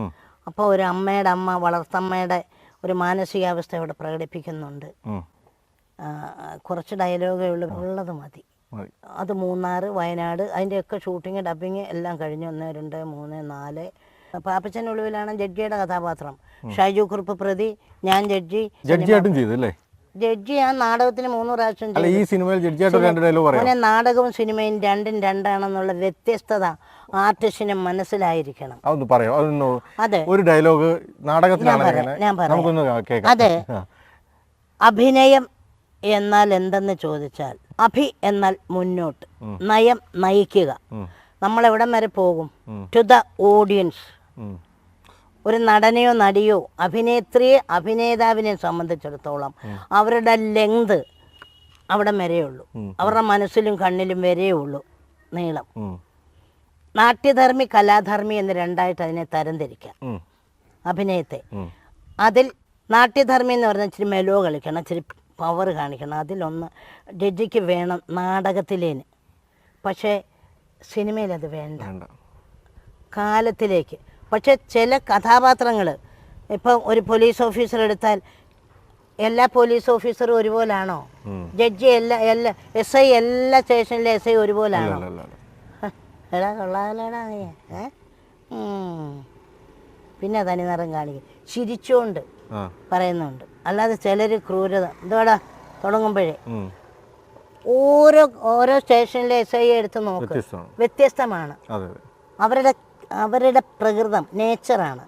Speaker 2: അപ്പോൾ ഒരു അമ്മയുടെ അമ്മ വളർത്തമ്മയുടെ ഒരു മാനസികാവസ്ഥ ഇവിടെ പ്രകടിപ്പിക്കുന്നുണ്ട്. കുറച്ച് ഡയലോഗേ ഉള്ളൂ. ഉള്ളത് മതി. അത് മൂന്നാർ വയനാട് അതിന്റെയൊക്കെ ഷൂട്ടിങ് ഡബിങ് എല്ലാം കഴിഞ്ഞു ഒന്ന് രണ്ട് മൂന്ന് നാല്. പാപ്പച്ചൻ ഒളിവിലാണ് ജഡ്ജിയുടെ കഥാപാത്രം. ഷൈജു കുറുപ്പ് പ്രതി ഞാൻ ജഡ്ജി
Speaker 1: ജഡ്ജിയായിട്ടും ചെയ്തു അല്ലേ?
Speaker 2: ജഡ്ജി ആ നാടകത്തിന് മൂന്ന് പ്രാവശ്യം
Speaker 1: അല്ല ഈ സിനിമയിൽ ജഡ്ജിയായിട്ട്
Speaker 2: നാടകവും സിനിമയും രണ്ടും രണ്ടാണെന്നുള്ള വ്യത്യസ്തത ആർട്ടിസ്റ്റിന് മനസ്സിലായിരിക്കണം.
Speaker 1: അതൊന്ന് പറയോ? അതൊന്ന്
Speaker 2: അതെ.
Speaker 1: ഒരു ഡയലോഗ് നാടകത്തിലാണ്
Speaker 2: ഞാൻ പറയാം, അതെ. അഭിനയം എന്നാൽ എന്തെന്ന് ചോദിച്ചാൽ അഭി എന്നാൽ മുന്നോട്ട് നയം നയിക്കുക. നമ്മൾ എവിടം വരെ പോകും? To the audience. ഒരു നടനെയോ നടിയോ അഭിനേത്രിയെ അഭിനേതാവിനെ സംബന്ധിച്ചിടത്തോളം അവരുടെ ലെങ്ത് അവിടെ വരെയുള്ളൂ അവരുടെ മനസ്സിലും കണ്ണിലും വരെയുള്ളൂ നീളം. നാട്യധർമ്മി കലാധർമ്മി എന്ന് രണ്ടായിട്ട് അതിനെ തരംതിരിക്കാം. അഭിനയത്തെ. അതിൽ നാട്യധർമ്മി എന്ന് പറഞ്ഞാൽ ഇച്ചിരി മെലോ കളിക്കണം ഇച്ചിരി പവർ കാണിക്കണം. അതിലൊന്ന് ജഡ്ജിക്ക് വേണം നാടകത്തിലേന്. പക്ഷേ സിനിമയിൽ അത് വേണ്ട. കാലത്തിലേക്ക് പക്ഷെ ചില കഥാപാത്രങ്ങൾ ഇപ്പം ഒരു പോലീസ് ഓഫീസർ എടുത്താൽ എല്ലാ പോലീസ് ഓഫീസറും ഒരുപോലാണോ? ജഡ്ജി എല്ലാ എല്ലാ എസ് ഐ എല്ലാ സ്റ്റേഷനിലെ എസ് ഐ ഒരുപോലാണോ? എടാ കൊള്ളാമല്ലോടാ നീ ഏ. പിന്നെ തനിനിറം കാണിക്കും. ചിരിച്ചുകൊണ്ട് പറയുന്നുണ്ട്. അല്ലാതെ ചിലർ ക്രൂരത എന്തുവാടാ? തുടങ്ങുമ്പോഴേ. ഓരോ ഓരോ സ്റ്റേഷനിലെ എസ് ഐ എടുത്ത് നോക്ക്.
Speaker 1: വ്യത്യസ്തമാണ്.
Speaker 2: അവരുടെ അവരുടെ പ്രകൃതം നേച്ചറാണ്.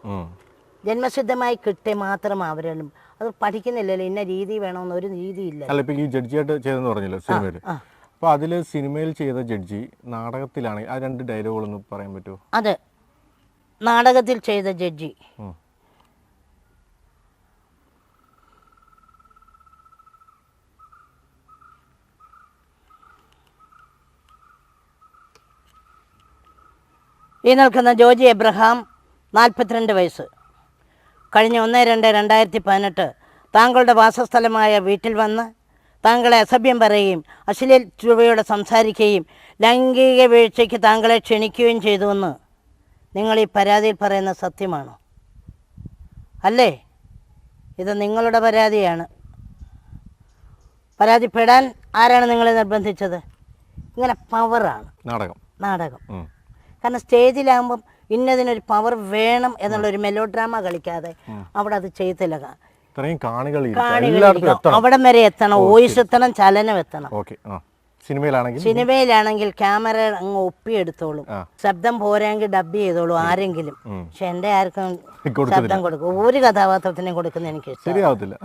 Speaker 2: ജന്മസിദ്ധമായി കിട്ടി മാത്രം അവരും അത് പഠിക്കുന്നില്ലല്ലോ ഇന്ന രീതി വേണമെന്ന് ഒരു രീതിയില്ല.
Speaker 1: അല്ല ഇപ്പൊ ഈ ജഡ്ജിയായിട്ട് ചെയ്തെന്ന് പറഞ്ഞല്ലോ സിനിമയിൽ
Speaker 2: അപ്പോൾ
Speaker 1: അപ്പൊ അതിൽ സിനിമയിൽ ചെയ്ത ജഡ്ജി നാടകത്തിലാണെങ്കിൽ ആ രണ്ട് ഡയലോഗുകളൊന്ന് പറയാൻ പറ്റുമോ
Speaker 2: അതെ. നാടകത്തിൽ ചെയ്ത ജഡ്ജി. ഈ നിൽക്കുന്ന ജോജി എബ്രഹാം നാൽപ്പത്തിരണ്ട് വയസ്സ്. കഴിഞ്ഞ ഒന്ന് രണ്ട് രണ്ടായിരത്തി പതിനെട്ട് താങ്കളുടെ വാസസ്ഥലമായ വീട്ടിൽ വന്ന് താങ്കളെ അസഭ്യം പറയുകയും അശ്ലീൽ ചുവയോടെ സംസാരിക്കുകയും ലൈംഗിക വീഴ്ചയ്ക്ക് താങ്കളെ ക്ഷണിക്കുകയും ചെയ്തുവെന്ന് നിങ്ങൾ ഈ പരാതിയിൽ പറയുന്ന സത്യമാണോ? അല്ലേ? ഇത് നിങ്ങളുടെ പരാതിയാണ്. പരാതിപ്പെടാൻ ആരാണ് നിങ്ങളെ നിർബന്ധിച്ചത്? ഇങ്ങനെ പവറാണ്
Speaker 1: നാടകം.
Speaker 2: നാടകം. കാരണം സ്റ്റേജിലാകുമ്പം ഇന്നതിനൊരു പവർ വേണം എന്നുള്ളൊരു മെലോ ഡ്രാമ കളിക്കാതെ അവിടെ അത് ചെയ്തില്ല
Speaker 1: കാണികൾ
Speaker 2: അവിടം വരെ എത്തണം. വോയിസ് എത്തണം ചലനം എത്തണം.
Speaker 1: സിനിമയിലാണെങ്കിൽ?
Speaker 2: സിനിമയിലാണെങ്കിൽ ക്യാമറ അങ്ങ് ഒപ്പിയെടുത്തോളും. ശബ്ദം പോരാങ്കിൽ ഡബ് ചെയ്തോളൂ ആരെങ്കിലും. പക്ഷെ എന്റെ ആർക്കും ശബ്ദം കൊടുക്കും. ഒരു കഥാപാത്രത്തിനും കൊടുക്കുന്ന എനിക്ക്
Speaker 1: ശരിയാവത്തില്ല.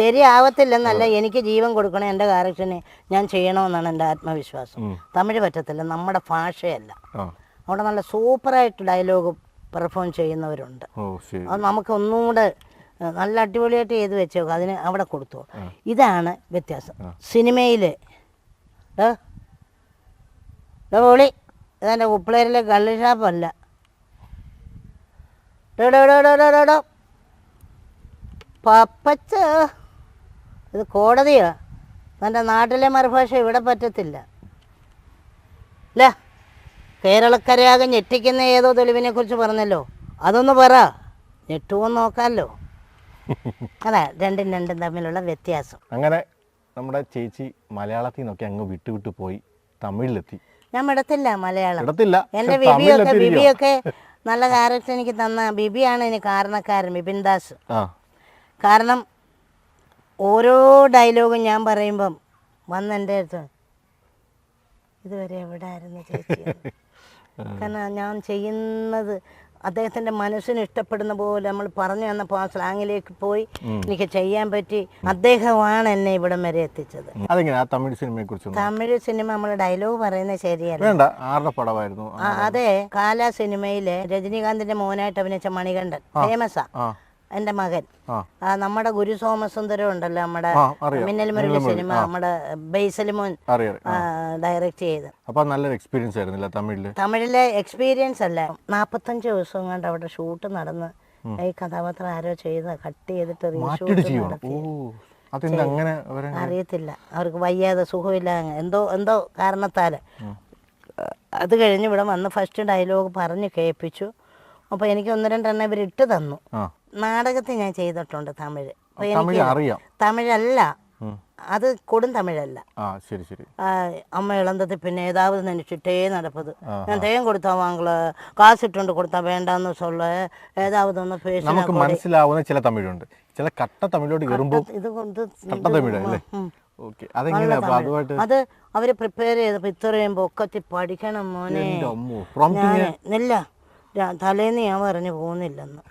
Speaker 2: ശരിയാവത്തില്ലെന്നല്ല എനിക്ക് ജീവൻ കൊടുക്കണം എന്റെ കാരക്ഷനെ ഞാൻ ചെയ്യണമെന്നാണ് എന്റെ ആത്മവിശ്വാസം. തമിഴ് പറ്റത്തില്ല. നമ്മുടെ ഭാഷയല്ല. അവിടെ നല്ല സൂപ്പറായിട്ട് ഡയലോഗ് പെർഫോം ചെയ്യുന്നവരുണ്ട്. അത് നമുക്ക് ഒന്നും കൂടെ നല്ല അടിപൊളിയായിട്ട് ചെയ്ത് വെച്ചേക്കും. അതിന് അവിടെ കൊടുത്തു. ഇതാണ് വ്യത്യാസം. സിനിമയിൽ പൊളി. ഇതെന്റെ ഉപ്പിളേരിലെ കള്ളി ഷാപ്പല്ല. ഡോ. പപ്പച്ച. ഇത് കോടതിയാ. എന്റെ നാട്ടിലെ മറുഭാഷ ഇവിടെ പറ്റത്തില്ല. അല്ല കേരളക്കരയാകെ ഞെട്ടിക്കുന്ന ഏതോ തെളിവിനെ കുറിച്ച് പറഞ്ഞല്ലോ. അതൊന്ന് പറ. ഞെട്ടുമോ നോക്കാമല്ലോ അതാ രണ്ടും രണ്ടും തമ്മിലുള്ള വ്യത്യാസം.
Speaker 1: അങ്ങനെ നമ്മുടെ ചേച്ചി മലയാളത്തിൽ നിന്നൊക്കെ അങ്ങ് വിട്ടു വിട്ടു പോയി തമിഴിലെത്തി.
Speaker 2: ഞാൻ വിടത്തില്ല മലയാളം.
Speaker 1: ഇടത്തില്ല
Speaker 2: എന്റെ
Speaker 1: പക്ഷെ
Speaker 2: ബിബിയൊക്കെ ബിബിയൊക്കെ നല്ല ക്യാരക്ടർ എനിക്ക് തന്ന ബിബിയാണ് ഇനി കാരണക്കാരൻ ബിപിൻ ദാസ്. കാരണം ഓരോ ഡയലോഗും ഞാൻ പറയുമ്പം വന്ന് എന്റെ അടുത്ത് ഇതുവരെ എവിടെ ആയിരുന്നു ചേച്ചി. കാരണം ഞാൻ ചെയ്യുന്നത് അദ്ദേഹത്തിന്റെ മനസ്സിന് ഇഷ്ടപ്പെടുന്ന പോലെ നമ്മൾ പറഞ്ഞു തന്നപ്പോൾ ആ സ്ലാങ്ങിലേക്ക് പോയി എനിക്ക് ചെയ്യാൻ പറ്റി. അദ്ദേഹമാണ് എന്നെ ഇവിടം വരെ എത്തിച്ചത്.
Speaker 1: അതെങ്ങനെ? തമിഴ് സിനിമയെ കുറിച്ച്
Speaker 2: തമിഴ് സിനിമ നമ്മൾ ഡയലോഗ് പറയുന്നത് ശരിയല്ല.
Speaker 1: വേണ്ട ആരുടെ പടമായിരുന്നു?
Speaker 2: ആ, അതെ കാല സിനിമയിലെ രജനീകാന്തിന്റെ മോനായിട്ട് അഭിനയിച്ച മണികണ്ഠൻ. ഫേമസാ
Speaker 1: ആ
Speaker 2: എന്റെ മകൻ. നമ്മുടെ ഗുരു സോമസുന്ദരം ഉണ്ടല്ലോ നമ്മുടെ മിന്നൽ മുരളി സിനിമ നമ്മുടെ ബൈസലിമോൻ
Speaker 1: ഡയറക്ട്
Speaker 2: ഡയറക്റ്റ് ചെയ്ത്.
Speaker 1: അപ്പൊ നല്ലൊരു എക്സ്പീരിയൻസ് ആയിരുന്നില്ല തമിഴിൽ?
Speaker 2: തമിഴിലെ എക്സ്പീരിയൻസ് അല്ല. നാൽപ്പത്തഞ്ച് ദിവസം കൊണ്ട് അവിടെ ഷൂട്ട് നടന്ന് ഈ കഥാപാത്രം ആരോ ചെയ്ത് കട്ട് ചെയ്തിട്ട് റീഷൂട്ട് നടത്തി
Speaker 1: അങ്ങനെ
Speaker 2: അറിയത്തില്ല. അവർക്ക് വയ്യാതെ സുഖമില്ല എന്തോ എന്തോ കാരണത്താൽ. അത് കഴിഞ്ഞ് ഇവിടെ വന്ന് ഫസ്റ്റ് ഡയലോഗ് പറഞ്ഞ് കേൾപ്പിച്ചു. അപ്പോൾ എനിക്ക് ഒന്ന് രണ്ടെണ്ണം ഇവർ ഇട്ട് തന്നു നാടകത്തിൽ ഞാൻ ചെയ്തിട്ടുണ്ട് തമിഴ്.
Speaker 1: തമിഴ് അറിയാം.
Speaker 2: തമിഴല്ല. അത് കൊടും തമിഴല്ല.
Speaker 1: ശരി ശരി.
Speaker 2: അമ്മ ഇളന്തത്തിൽ പിന്നെ ഏതാവത് നനച്ചിട്ടേ നടപ്പത്. ഞാൻ തേൻ കൊടുത്താ വാങ്ങൾ കാശിട്ടുണ്ട് കൊടുത്താ വേണ്ടെന്ന് സൊല്ല ഏതാവതെന്ന് പേശ
Speaker 1: നമുക്ക് മനസ്സിലാവുന്ന ചില തമിഴുണ്ട്. ചില കട്ട തമിഴോട് കയറുമ്പോൾ
Speaker 2: ഇത് കൊണ്ട്
Speaker 1: കട്ട
Speaker 2: അത് അവർ പ്രിപ്പയർ ചെയ്തപ്പോ ഇത്രയും പൊക്കത്തി പഠിക്കണം മോനെ. ഇല്ല തലേന്ന് ഞാൻ പറഞ്ഞു പോകുന്നില്ലെന്ന്.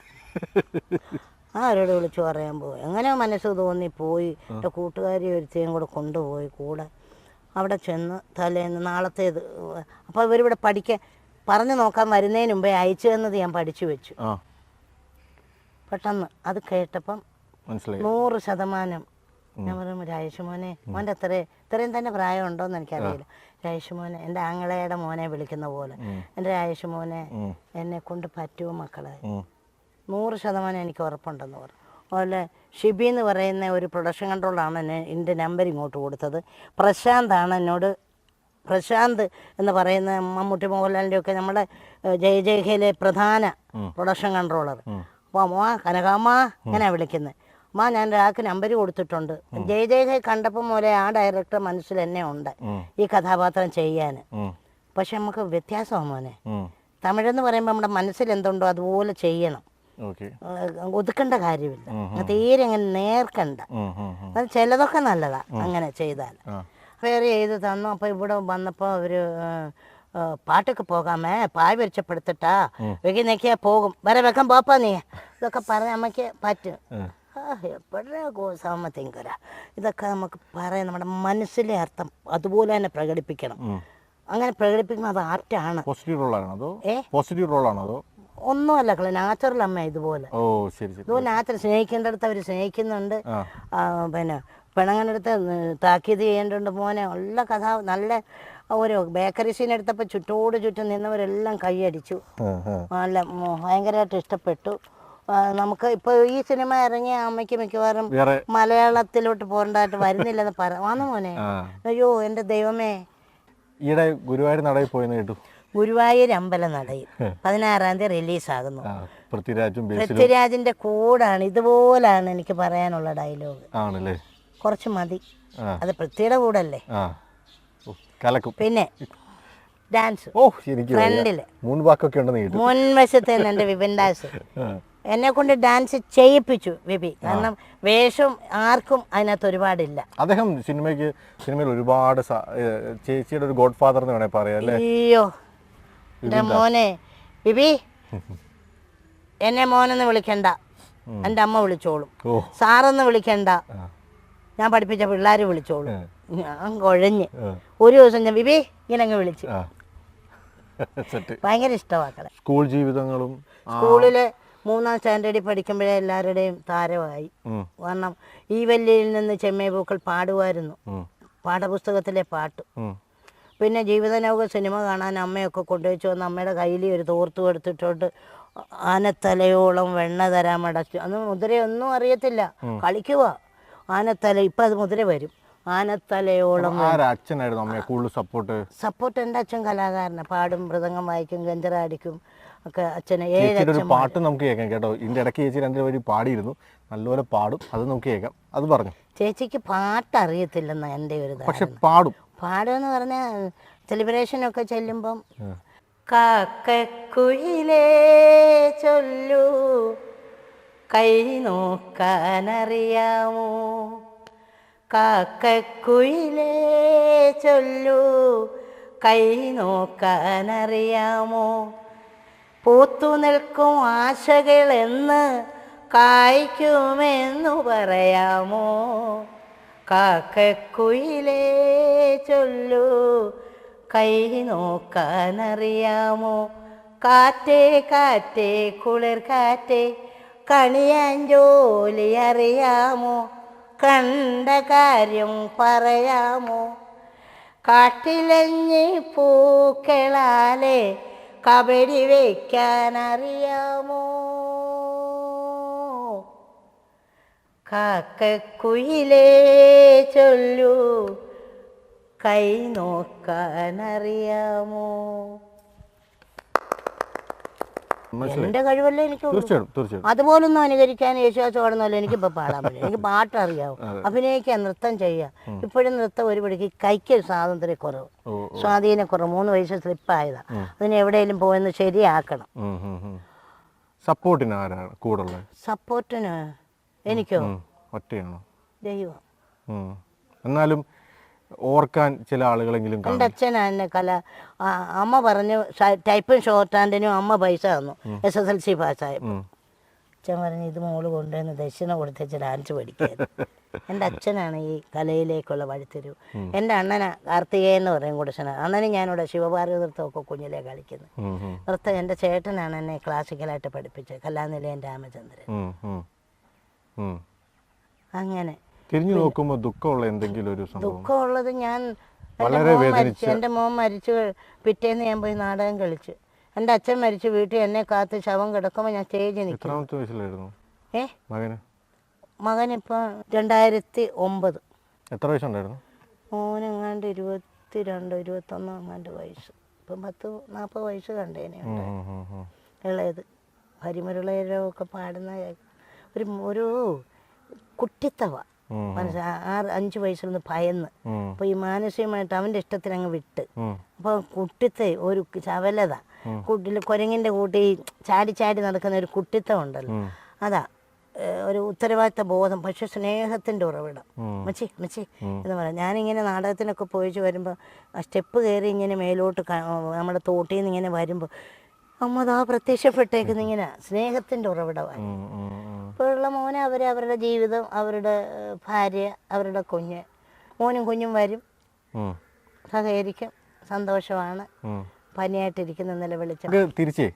Speaker 2: ആരോട് വിളിച്ചു പറയാൻ പോയി? എങ്ങനെ മനസ്സ് തോന്നി പോയി. എന്റെ കൂട്ടുകാരി ഒരുത്തേയും കൂടെ കൊണ്ടുപോയി കൂടെ. അവിടെ ചെന്ന് തലേന്ന് നാളത്തേത് അപ്പോൾ ഇവരിവിടെ പഠിക്കാൻ പറഞ്ഞു നോക്കാൻ വരുന്നതിന് മുമ്പേ അയച്ചു തന്നത് ഞാൻ പഠിച്ചു വെച്ചു. പെട്ടെന്ന് അത് കേട്ടപ്പം നൂറ് ശതമാനം ഞാൻ പറയും രാജേഷ്മോനെ മോന്റെ അത്ര ഇത്രയും തന്നെ പ്രായം ഉണ്ടോയെന്ന് എനിക്കറിയില്ല. രാജേഷ് മോനെ എന്റെ ആങ്ങളയുടെ മോനെ വിളിക്കുന്ന പോലെ. എന്റെ രാജേഷ് മോനെ
Speaker 1: ഉം.
Speaker 2: എന്നെ കൊണ്ട് പറ്റുമോ മക്കളെ. നൂറ് ശതമാനം എനിക്ക് ഉറപ്പുണ്ടെന്ന് പറഞ്ഞു. അതുപോലെ ഷിബി എന്ന് പറയുന്ന ഒരു പ്രൊഡക്ഷൻ കൺട്രോളാണ് എന്നെ എന്റെ നമ്പർ ഇങ്ങോട്ട് കൊടുത്തത്. പ്രശാന്താണ് എന്നോട് പ്രശാന്ത് എന്ന് പറയുന്ന മമ്മൂട്ടി മോഹൻലാലിന്റെ ഒക്കെ നമ്മുടെ ജയ ജയഹയിലെ പ്രധാന പ്രൊഡക്ഷൻ കൺട്രോളർ. അപ്പോൾ അമ്മ കനകാമ്മ ഇങ്ങനെ വിളിക്കുന്നത് അമ്മ ഞാൻ ഒരാൾക്ക് നമ്പർ കൊടുത്തിട്ടുണ്ട്. ജയ ജയഹ കണ്ടപ്പോൾ മുതലേ ആ ഡയറക്ടർ മനസ്സിൽ എന്നെ ഉണ്ട് ഈ കഥാപാത്രം ചെയ്യാൻ. പക്ഷെ നമുക്ക് വ്യത്യാസമാണ് മോനെ. തമിഴെന്ന് പറയുമ്പോൾ നമ്മുടെ മനസ്സിൽ എന്തുണ്ടോ അതുപോലെ ചെയ്യണം. ഒതുക്കേണ്ട കാര്യമില്ല. തീരെ അങ്ങനെ നേർക്കണ്ട. അത് ചിലതൊക്കെ നല്ലതാ അങ്ങനെ ചെയ്താൽ. വേറെ ചെയ്ത് തന്നു? അപ്പോൾ ഇവിടെ വന്നപ്പോൾ അവർ പാട്ടൊക്കെ പോകാമേ പായ് വരച്ചപ്പെടുത്തിട്ടാ വെക്കി പോകും. വരെ വെക്കാൻ പോപ്പാ നീ. ഇതൊക്കെ പറഞ്ഞ അമ്മയ്ക്ക് പറ്റും. എപ്പോഴാ ഗോസാമത്തിങ്കര ഇതൊക്കെ നമുക്ക് പറയാം നമ്മുടെ മനസ്സിലെ അർത്ഥം അതുപോലെ തന്നെ പ്രകടിപ്പിക്കണം. അങ്ങനെ പ്രകടിപ്പിക്കുന്നത് ആർട്ടാണ്
Speaker 1: പോസിറ്റീവ് റോളാണോ അതോ? പോസിറ്റീവ് റോളാണോ അതോ?
Speaker 2: ഒന്നുമല്ല കളി നാച്ചുറൽ അമ്മ ഇതുപോലെ.
Speaker 1: ഓ ശരി ശരി.
Speaker 2: ഇതുപോലെ നാച്ചുറൽ സ്നേഹിക്കേണ്ടടുത്ത് അവർ സ്നേഹിക്കുന്നുണ്ട്.
Speaker 1: ആ,
Speaker 2: പിന്നെ പിണങ്ങനടുത്ത് താക്കീത് ചെയ്യേണ്ടതുണ്ട് മോനെ. ഉള്ള കഥ നല്ല ഒരു ബേക്കറി സീൻ എടുത്തപ്പോൾ ചുറ്റോട് ചുറ്റും നിന്നവരെല്ലാം കൈയടിച്ചു.
Speaker 1: ആ, ആ.
Speaker 2: നല്ല മോ- ഭയങ്കരമായിട്ട് ഇഷ്ടപ്പെട്ടു. ആ, നമുക്ക് ഇപ്പോൾ ഈ സിനിമ ഇറങ്ങിയ അമ്മയ്ക്ക് മിക്കവാറും
Speaker 1: വേറെ
Speaker 2: മലയാളത്തിലോട്ട് പോകേണ്ടതായിട്ട് വരുന്നില്ലെന്ന് പറ വന്നു മോനെ.
Speaker 1: ആ.
Speaker 2: അയ്യോ എന്റെ ദൈവമേ.
Speaker 1: ഈയിടെ ഗുരുവായൂർ നടയിൽ പോയെന്ന് കേട്ടു.
Speaker 2: ഗുരുവായൂർ അമ്പലം നടയിൽ പതിനാറാം തീയതി റിലീസാകുന്നു. പൃഥ്വിരാജിന്റെ കൂടാണ്. ഇതുപോലാണ് എനിക്ക് പറയാനുള്ള ഡയലോഗ്. കുറച്ച് മതി. അത് പൃഥ്വിയുടെ കൂടല്ലേ? പിന്നെ ഡാൻസ്.
Speaker 1: ഫ്രണ്ടിൽ.
Speaker 2: മുൻവശത്ത് എന്റെ വിപിൻ
Speaker 1: ഡാൻസ്
Speaker 2: എന്നെ കൊണ്ട് ഡാൻസ് ചെയ്യിപ്പിച്ചു വിപി. കാരണം വേഷം ആർക്കും അതിനകത്ത് ഒരുപാടില്ല.
Speaker 1: അദ്ദേഹം സിനിമയ്ക്ക് സിനിമയിൽ ഒരുപാട് ചേച്ചിയുടെ ഒരു ഗോഡ് ഫാദർ എന്ന് വേണേ പറയാം അല്ലേ?
Speaker 2: അയ്യോ. എന്റെ മോനെ ബിബി എന്നെ മോനെന്ന് വിളിക്കണ്ട. എന്റെ അമ്മ വിളിച്ചോളും. സാറെന്ന് വിളിക്കണ്ട. ഞാൻ പഠിപ്പിച്ച പിള്ളേർ വിളിച്ചോളും. ഞാൻ കുഴഞ്ഞ്. ഒരു ദിവസം ഞാൻ ബിബി ഇങ്ങനെ അങ്ങ് വിളിച്ചു ഭയങ്കര ഇഷ്ടമാക്കളെ
Speaker 1: സ്കൂൾ ജീവിതങ്ങളും
Speaker 2: സ്കൂളിൽ മൂന്നാം സ്റ്റാൻഡേർഡിൽ പഠിക്കുമ്പോഴേ എല്ലാവരുടെയും താരമായി. കാരണം ഈ വല്ലിയിൽ നിന്ന് ചെമ്മേ പൂക്കൾ പാടുമായിരുന്നു. പാഠപുസ്തകത്തിലെ പാട്ട്. പിന്നെ ജീവിതനൗക സിനിമ കാണാൻ അമ്മയൊക്കെ കൊണ്ടുവച്ചു വന്ന് അമ്മയുടെ കയ്യിൽ ഒരു തോർത്ത് കൊടുത്തിട്ടുണ്ട്. ആനത്തലയോളം വെണ്ണ തരാൻ അടച്ചു അന്ന് മുദ്രയൊന്നും അറിയത്തില്ല. കളിക്കുക ആനത്തല ഇപ്പം അത് മുദ്ര വരും. ആനത്തലയോളം
Speaker 1: സപ്പോർട്ട്
Speaker 2: സപ്പോർട്ട് എന്റെ അച്ഛൻ കലാകാരനാണ് പാടും മൃദംഗം വായിക്കും ഗഞ്ചറാടിക്കും ഒക്കെ അച്ഛന് ഏഴ്
Speaker 1: പാട്ട് നമുക്ക് കേൾക്കാം കേട്ടോ. ഇതിന്റെ ഇടയ്ക്ക് ചേച്ചി രണ്ടു പേര് പാടിയിരുന്നു. നല്ലപോലെ പാടും. അത് നമുക്ക് കേൾക്കാം. അത് പറഞ്ഞു.
Speaker 2: ചേച്ചിക്ക് പാട്ട് അറിയത്തില്ലെന്ന എന്റെ ഒരു
Speaker 1: പക്ഷെ പാടും.
Speaker 2: പാടുമെന്ന് പറഞ്ഞാൽ സെലിബ്രേഷനൊക്കെ ചെല്ലുമ്പം കാക്കുഴിലേ ചൊല്ലു. കൈ നോക്കാനറിയാമോ? കാക്കുഴിലേ ചൊല്ലു. കൈ നോക്കാനറിയാമോ? പൂത്തു നിൽക്കും ആശകളെന്ന് കായ്ക്കുമെന്നു പറയാമോ? കാക്കക്കുയിലേ ചൊല്ലു. കൈ നോക്കാനറിയാമോ? കാറ്റേ കാറ്റേ കുളിർ കാറ്റേ കണിയാൻ ജോലി അറിയാമോ? കണ്ട കാര്യം പറയാമോ? കാട്ടിലഞ്ഞി പൂക്കളാലെ കബഡി വയ്ക്കാൻ അറിയാമോ കാക്കക്കുയിലേ ചൊല്ലു. കൈ
Speaker 1: നോക്കാനറിയാമോ?
Speaker 2: എന്റെ കഴിവല്ലേ എനിക്ക് അതുപോലൊന്നും അനുകരിക്കാൻ യേശുദാസ് പാടുന്നല്ലോ എനിക്കിപ്പോൾ പാടാൻ പറ്റില്ല. എനിക്ക് പാട്ടറിയാവും. അഭിനയിക്കാൻ നൃത്തം ചെയ്യാം. ഇപ്പോഴും നൃത്തം ഒരു പിടിക്ക് കൈക്ക് സ്വാതന്ത്ര്യക്കുറവ്.
Speaker 1: സ്വാധീന
Speaker 2: സ്വാധീനക്കുറവ് മൂന്ന് വയസ്സ് സ്ലിപ്പായതാ. അതിന് എവിടെയെങ്കിലും പോയെന്ന് ശരിയാക്കണം.
Speaker 1: സപ്പോർട്ടിന് ആരാണ് കൂടെ
Speaker 2: സപ്പോർട്ടിന് എനിക്കോ?
Speaker 1: ഒറ്റയാണോ?
Speaker 2: ദൈവം.
Speaker 1: എന്നാലും ഓർക്കാൻ ചില ആളുകളെങ്കിലും
Speaker 2: എന്റെ അച്ഛനാ എന്നെ കല അമ്മ പറഞ്ഞു ടൈപ്പും ഷോർട്ട് ഹാൻഡിനും അമ്മ പൈസ തന്നു. എസ് എസ് എൽ സി പാസ്സായപ്പോൾ. അച്ഛൻ പറഞ്ഞു ഇത് മോൾ കൊണ്ടുവന്ന് ദക്ഷിണ കൊടുത്തേച്ച് ഡാൻസ് പഠിക്കാൻ എന്റെ അച്ഛനാണ് ഈ കലയിലേക്കുള്ള വഴിത്തിരിവ്. എന്റെ അണ്ണനാ കാർത്തികേയൻ എന്ന് പറയും കുടശന അണ്ണനും ഞാനിവിടെ ശിവഭാരതി നൃത്തമൊക്കെ കുഞ്ഞിലെ കളിക്കുന്നത് നൃത്തം എന്റെ ചേട്ടനാണ് എന്നെ ക്ലാസിക്കലായിട്ട് പഠിപ്പിച്ചത്. കലാനിലയൻ രാമചന്ദ്രൻ. അങ്ങനെ.
Speaker 1: തിരിഞ്ഞു നോക്കുമ്പോൾ ദുഃഖമുള്ള എന്തെങ്കിലും ഒരു സംഭവം?
Speaker 2: ദുഃഖമുള്ളത് ഞാൻ
Speaker 1: വളരെ
Speaker 2: മരിച്ചു എന്റെ മോൻ മരിച്ചു പിറ്റേന്ന് ഞാൻ പോയി നാടകം കളിച്ചു. എന്റെ അച്ഛൻ മരിച്ചു വീട്ടിൽ എന്നെ കാത്ത് ശവം കിടക്കുമ്പോൾ ഞാൻ സ്റ്റേജിൽ നിൽക്കും. ഏ?
Speaker 1: മകന്?
Speaker 2: മകനിപ്പോൾ രണ്ടായിരത്തി ഒമ്പത്.
Speaker 1: എത്ര വയസ്സുണ്ടായിരുന്നു?
Speaker 2: മോനെങ്ങാണ്ട് ഇരുപത്തി രണ്ട് ഇരുപത്തൊന്നോ എങ്ങാണ്ട് വയസ്സ്. ഇപ്പം പത്ത് നാൽപ്പത് വയസ്സ് കണ്ടേനെ
Speaker 1: ഉം, ഉം, ഒക്കെ.
Speaker 2: ഇളയത് പാടുന്ന ഒരു ഒരു കുട്ടിത്തവ. മനസ്സിൽ ആറ് അഞ്ച് വയസ്സിലൊന്ന് ഭയന്ന്. അപ്പൊ ഈ മാനസികമായിട്ട് അവന്റെ ഇഷ്ടത്തിന് അങ്ങ് വിട്ട്. അപ്പൊ കുട്ടിത്തെ ഒരു ചവലത. കുട്ടിൽ കൊരങ്ങിന്റെ കൂട്ടി ചാടി ചാടി നടക്കുന്ന ഒരു കുട്ടിത്തം ഉണ്ടല്ലോ. അതാ ഒരു ഉത്തരവാദിത്ത ബോധം പക്ഷെ സ്നേഹത്തിന്റെ ഉറവിടം. മച്ചി മച്ചി എന്ന് പറയാം. ഞാനിങ്ങനെ നാടകത്തിനൊക്കെ പോയിച്ച് വരുമ്പോൾ ആ സ്റ്റെപ്പ് കയറി ഇങ്ങനെ മേലോട്ട് നമ്മുടെ തോട്ടിൽ നിന്ന് ഇങ്ങനെ വരുമ്പോൾ അമ്മ അതാ പ്രത്യക്ഷപ്പെട്ടേക്കുന്ന ഇങ്ങനെ സ്നേഹത്തിന്റെ ഉറവിടമായി. ഇപ്പോഴുള്ള മോനെ അവരെ അവരുടെ ജീവിതം അവരുടെ ഭാര്യ അവരുടെ കുഞ്ഞ്. മോനും കുഞ്ഞും വരും. സഹകരിക്കും. സന്തോഷമാണ്. പനിയായിട്ടിരിക്കുന്ന നിലവിളിച്ച
Speaker 1: വിളിച്ചത് തിരിച്ചേ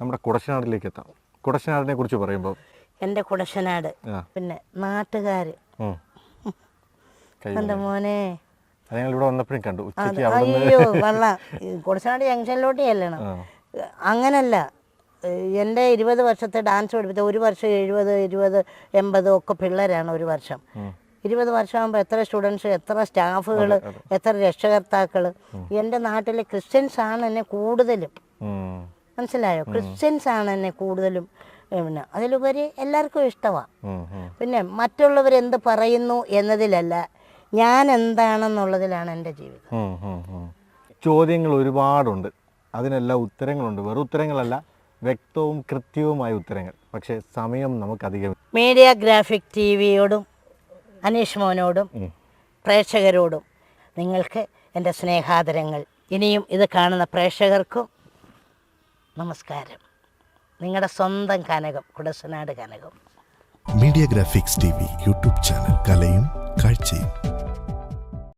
Speaker 1: നമ്മുടെ കുടശനാടിലേക്ക് എത്താം. കുടശനാടിനെ കുറിച്ച് പറയുമ്പോൾ
Speaker 2: എന്റെ കുടശനാട് പിന്നെ നാട്ടുകാർ. എന്റെ മോനെ?
Speaker 1: ഞങ്ങൾ ഇവിടെ വന്നപ്പോഴും കണ്ടു.
Speaker 2: അയ്യോ വള്ള. കുടശനാട് ജംഗ്ഷനിലോട്ട് ചെല്ലണം. അങ്ങനല്ല. എന്റെ ഇരുപത് വർഷത്തെ ഡാൻസ് പഠിപ്പിച്ച ഒരു വർഷം എഴുപത് ഇരുപത് എൺപത് ഒക്കെ പിള്ളേരാണ് ഒരു വർഷം. ഇരുപത് വർഷമാകുമ്പോൾ എത്ര സ്റ്റുഡൻസ് എത്ര സ്റ്റാഫുകൾ എത്ര രക്ഷകർത്താക്കൾ എന്റെ നാട്ടിലെ ക്രിസ്ത്യൻസ് ആണ് എന്നെ കൂടുതലും. മനസ്സിലായോ? ക്രിസ്ത്യൻസ് ആണ് എന്നെ കൂടുതലും പിന്നെ അതിലുപരി എല്ലാവർക്കും ഇഷ്ടമാണ് പിന്നെ മറ്റുള്ളവർ മറ്റുള്ളവരെന്ത് പറയുന്നു എന്നതിലല്ല ഞാൻ എന്താണെന്നുള്ളതിലാണ് എന്റെ ജീവിതം.
Speaker 1: ചോദ്യങ്ങൾ ഒരുപാടുണ്ട്. അതിനെല്ലാം ഉത്തരങ്ങളുണ്ട്. വെറും ഉത്തരങ്ങളല്ല വ്യക്തവും കൃത്യവുമായ ഉത്തരങ്ങൾ. പക്ഷേ സമയം നമുക്കധികം
Speaker 2: മീഡിയ ഗ്രാഫിക് ടി വിയോടും അനീഷ് മോനോടും പ്രേക്ഷകരോടും നിങ്ങൾക്ക് എന്റെ സ്നേഹാദരങ്ങൾ. ഇനിയും ഇത് കാണുന്ന പ്രേക്ഷകർക്കും നമസ്കാരം. നിങ്ങളുടെ സ്വന്തം Kanakam Kudassanad Kanakam.
Speaker 3: Media graphics T V YouTube channel കലയും കാഴ്ചയും.